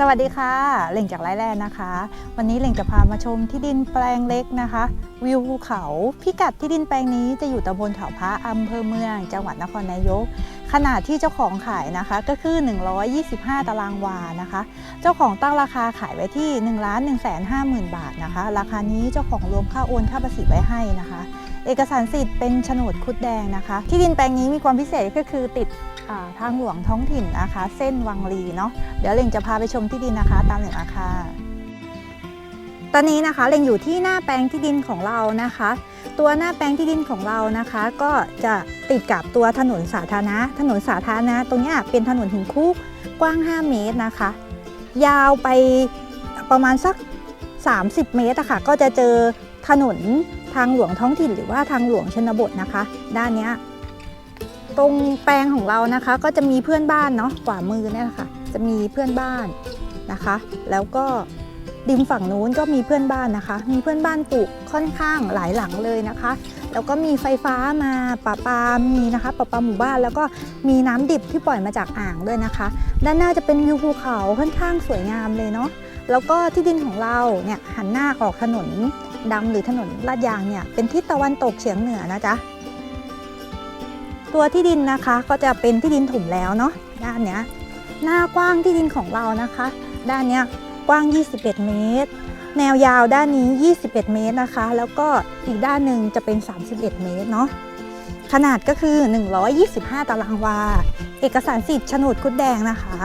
สวัสดีค่ะเหล่งจากไร่แลนนะคะ วันนี้เหล่งจะพามาชมที่ดินแปลงเล็กนะคะ วิวภูเขา พิกัดที่ดินแปลงนี้จะอยู่ตำบลเขาพระอำเภอเมือง จังหวัดนครนายก ขนาดที่เจ้าของขายนะคะก็คือ 125 ตารางวานะคะ เจ้าของตั้งราคาขายไว้ที่1ล้าน1 5 0 0 0 0 บาทนะคะ ราคานี้เจ้าของรวมค่าโอนค่าภาษีไว้ให้นะคะ เอกสารสิทธิ์เป็นโฉนดคุดแดงนะคะ ที่ดินแปลงนี้มีความพิเศษก็คือติด ทางหลวงท้องถิ่นนะคะ เส้นวังลีเนาะเดี๋ยวเล่งจะพาไปชมที่ดินนะคะ ตามเหล่งราคาตอนนี้นะคะเล่งอยู่ที่หน้าแปลงที่ดินของเรานะคะ ตัวหน้าแปลงที่ดินของเรานะคะ ก็จะติดกับตัวถนนสาธารณะถนนสาธารณะตรงนี้เป็นถนนหินคุกกว้าง 5 เมตรนะคะ ยาวไปประมาณสัก 30 เมตรอะค่ะก็จะเจอถนนทางหลวงท้องถิ่นหรือว่าทางหลวงชนบทนะคะ ด้านเนี้ย ตรงแปลงของเรานะคะ ก็จะมีเพื่อนบ้านเนาะขวามือเนี่ยค่ะ จะมีเพื่อนบ้านนะคะ แล้วก็ริมฝั่งนู้นก็มีเพื่อนบ้านนะคะ มีเพื่อนบ้านปลูกค่อนข้างหลายหลังเลยนะคะ แล้วก็มีไฟฟ้ามาปะปามีนะคะปะปาหมู่บ้านแล้วก็มีน้ำดิบที่ปล่อยมาจากอ่างด้วยนะคะ ด้านหน้าจะเป็นวิวภูเขาค่อนข้างสวยงามเลยเนาะแล้วก็ที่ดินของเราเนี่ยหันหน้าออกถนนดำหรือถนนลาดยางเนี่ยเป็นทิศตะวันตกเฉียงเหนือนะจ๊ะ ตัวที่ดินนะคะก็จะเป็นที่ดินถมแล้วเนาะด้านเนี้ยหน้ากว้างที่ดินของเรานะคะ ด้านเนี้ยกว้าง 21 เมตร แนวยาวด้านนี้ 21 เมตรนะคะ แล้วก็อีกด้านหนึ่งจะเป็น 31 เมตรเนาะขนาดก็คือ 125 ตารางวา เอกสารสิทธิ์โฉนดคุดแดงนะคะ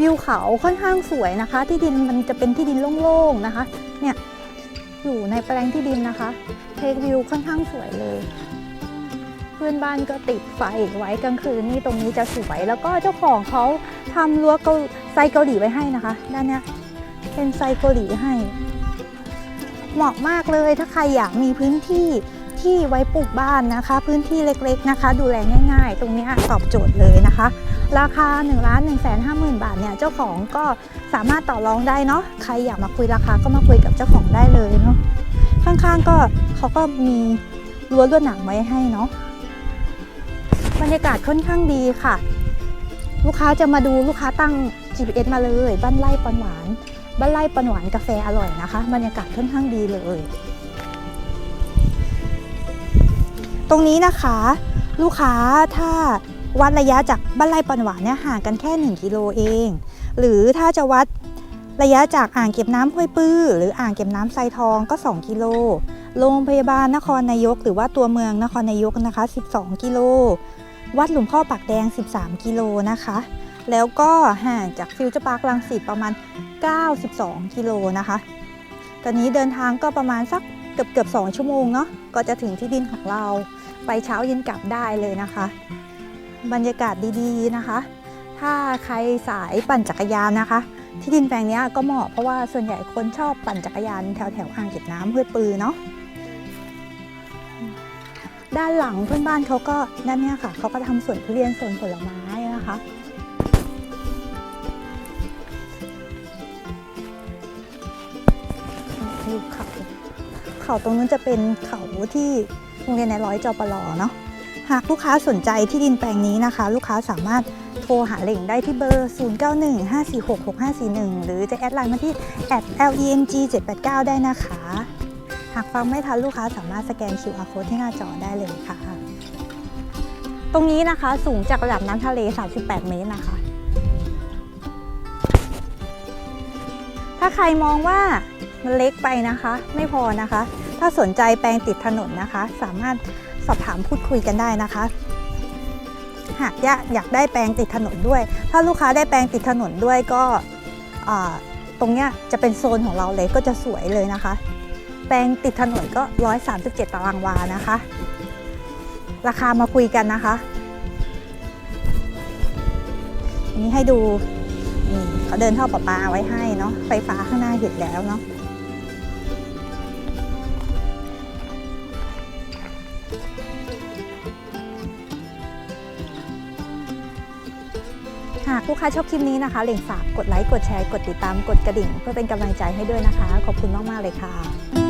วิวเขาค่อนข้างสวยนะคะ ที่ดินมันจะเป็นที่ดินโล่งๆนะคะ เนี่ยอยู่ในแปลงที่ดินนะคะ เทควิวค่อนข้างสวยเลย เพื่อนบ้านก็ติดไฟไว้กลางคืนนี่ตรงนี้จะสวย แล้วก็เจ้าของเขาทำรั้วเกาไซเกาหลีไว้ให้นะคะ ด้านเนี้ยเป็นไซเกาหลีให้ เหมาะมากเลยถ้าใครอยากมีพื้นที่ที่ไว้ปลูกบ้านนะคะ พื้นที่เล็กๆนะคะ ดูแลง่าย ๆ ตรงนี้ตอบโจทย์เลยนะคะ ราคา1นึ่งล้านหนึ่งแสนห้าหมื่นบาทเนี่ยเจ้าของก็สามารถต่อรองได้เนาะใครอยากมาคุยราคาก็มาคุยกับเจ้าของได้เลยเนาะข้างๆก็เขาก็มีรั้วลวดหนามไว้ให้เนาะ บรรยากาศค่อนข้างดีค่ะ ลูกค้าจะมาดูลูกค้าตั้ง GPS มาเลย บ้านไร่ปันหวาน บ้านไร่ปันหวานกาแฟอร่อยนะคะ บรรยากาศค่อนข้างดีเลย ตรงนี้นะคะ ลูกค้าถ้าวัดระยะจากบ้านไร่ปันหวานเนี่ยห่างกันแค่ 1 กิโลเอง หรือถ้าจะวัดระยะจากอ่างเก็บน้ำห้วยปื้อ หรืออ่างเก็บน้ำไซทองก็ 2 กิโล โรงพยาบาลนครนายก หรือว่าตัวเมืองนครนายกนะคะ 12 กิโล วัดหลวงพ่อปักแดง 13 กิโลนะคะ แล้วก็ห่างจากฟิวเจอร์พาร์คลังสิตประมาณ 92 กิโลนะคะ ตอนนี้เดินทางก็ประมาณสักเกือบเกือบ2ชั่วโมงเนาะ ก็จะถึงที่ดินของเรา ไปเช้าเย็นกลับได้เลยนะคะ บรรยากาศดีๆนะคะ ถ้าใครสายปั่นจักรยานนะคะ ที่ดินแปลงนี้ก็เหมาะเพราะว่าส่วนใหญ่คนชอบปั่นจักรยานแถวแถวอ่างเก็บน้ำห้วยปือเนาะ ด้านหลังเพื่อนบ้านเขาก็ด้านเนี้ยค่ะเขาก็ทำสวนทุเรียนสวนผลไม้นะคะอยู่เขาเขาตรงนู้นจะเป็นเขาที่โรงเรียนในร้อยจอปลเนาะหากลูกค้าสนใจที่ดินแปลงนี้นะคะ ลูกค้าสามารถโทรหาเหล่งได้ที่เบอร์ 0915466541 หรือจะแอดไลน์มาที่ @leng789 ได้นะคะ หากฟังไม่ทันลูกค้าสามารถสแกน QR code ที่หน้าจอได้เลยค่ะ ตรงนี้นะคะสูงจากระดับน้ำทะเล 38 เมตรนะคะ ถ้าใครมองว่ามันเล็กไปนะคะ ไม่พอนะคะ ถ้าสนใจแปลงติดถนนนะคะ สามารถสอบถามพูดคุยกันได้นะคะ หากอยากได้แปลงติดถนนด้วย ถ้าลูกค้าได้แปลงติดถนนด้วยก็ตรงเนี้ยจะเป็นโซนของเราเลยก็จะสวยเลยนะคะ แปลงติดถนนก็ 137 ตารางวานะคะ ราคามาคุยกันนะคะ อันนี้ให้ดูนี่เขาเดินท่อประปาไว้ให้เนาะไฟฟ้าข้างหน้าเห็นแล้วเนาะหากลูกค้าชอบคลิปนี้นะคะเหล่งฝากกดไลค์ กดแชร์ กดติดตาม กดกระดิ่ง เพื่อเป็นกำลังใจให้ด้วยนะคะ ขอบคุณมาก ๆ เลยค่ะ